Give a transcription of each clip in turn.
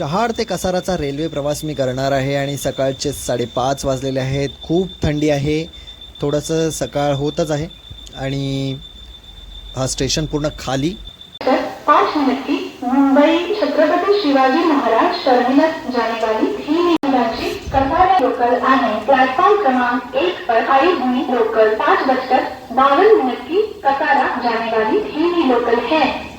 शहाड ते कसाराचा रेल्वे प्रवास मी करणार आहे आणि सकाळचे साडेपाच वाजलेले आहेत. खूप थंडी आहे. थोडंसं सकाळ होतच आहे. आणि हा स्टेशन पूर्ण खाली. तर पाँच मिनट. मुंबई छत्रपती शिवाजी महाराज टर्मिनस जाने वाली ही निगराची कसारा लोकल आहे. प्लॅटफॉर्म क्रमांक एक पर आई हुई लोकल पाँच बजकर बावन मिनट. की कसारा जाने वाली ही लोकल है.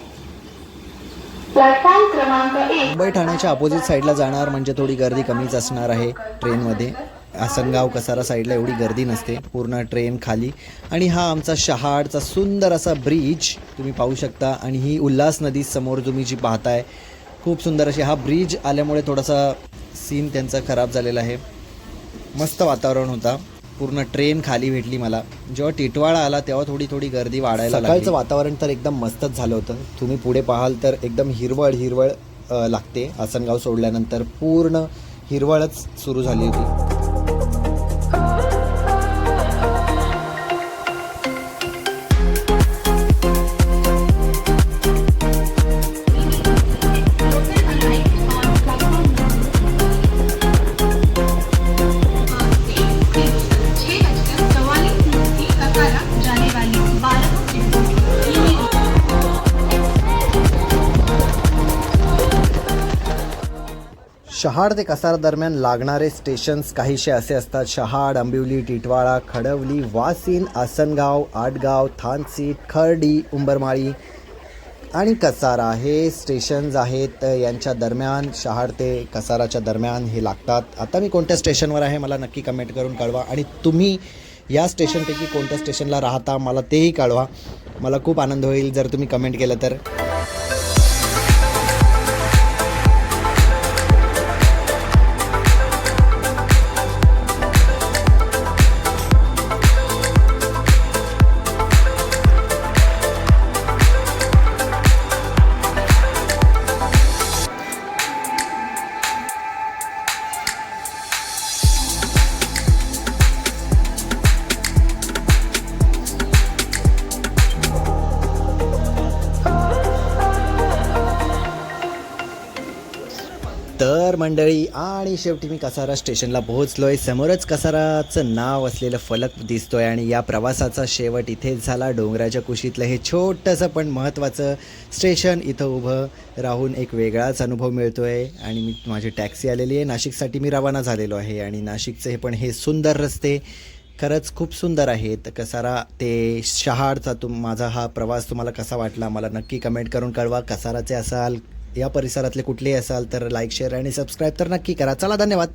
क्रमांक एक. मुंबई ठाण्याच्या अपोजिट साईडला जाणार म्हणजे थोडी गर्दी कमीच असणार आहे ट्रेनमध्ये. आसनगाव कसारा साईडला एवढी गर्दी नसते. पूर्ण ट्रेन खाली. आणि हा आमचा शहाडचा सुंदर असा ब्रिज तुम्ही पाहू शकता. आणि ही उल्हास नदी समोर तुम्ही जी पाहताय खूप सुंदर अशी हा ब्रिज आल्यामुळे थोडासा सीन त्यांचा खराब झालेला आहे. मस्त वातावरण होता. पूर्ण ट्रेन खाली भेटली मला. जेव्हा टिटवाळा आला तेव्हा थोडी थोडी गर्दी वाढायला सकाळचं वातावरण तर एकदम मस्तच झालं होतं. तुम्ही पुढे पाहाल तर एकदम हिरवळ हिरवळ लागते. आसनगाव सोडल्यानंतर पूर्ण हिरवळच सुरू झाली होती. शहाड ते कसार दरम्यान लागणारे स्टेशन्स काहीसे असे असतात. शहाड आंबिवली टिटवाळा खडवली वासिन आसनगाव आटगाव थानसीट खर्डी उंबरमाळी आणि कसारा हे स्टेशन्स आहेत. यांच्या दरम्यान शहाड ते कसाराच्या दरम्यान हे लागतात. आता मी कोणत्या स्टेशनवर आहे मला नक्की कमेंट करून कळवा. आणि तुम्ही या स्टेशनपैकी कोणत्या स्टेशनला राहता मला तेही कळवा. मला खूप आनंद होईल जर तुम्ही कमेंट केलं तर. तर मंडळी आणि शेवटी मी कसारा स्टेशनला पोहोचलो आहे समोरच कसाराचं नाव असलेलं फलक दिसतोय आणि या प्रवासाचा शेवट इथेच झाला. डोंगराच्या कुशीतलं हे छोटंसं पण महत्त्वाचं स्टेशन इथं उभं राहून एक वेगळाच अनुभव मिळतो आहे आणि मी माझी टॅक्सी आलेली आहे. नाशिकसाठी मी रवाना झालेलो आहे. आणि नाशिकचे हे पण हे सुंदर रस्ते खरंच खूप सुंदर आहेत. कसारा ते शहाडचा तुम माझा हा प्रवास तुम्हाला कसा वाटला? मला नक्की कमेंट करून कळवा. कसाराचे असाल या परिसरातले कुठलेही असाल तर लाईक शेअर आणि सबस्क्राईब तर नक्की करा. चला धन्यवाद.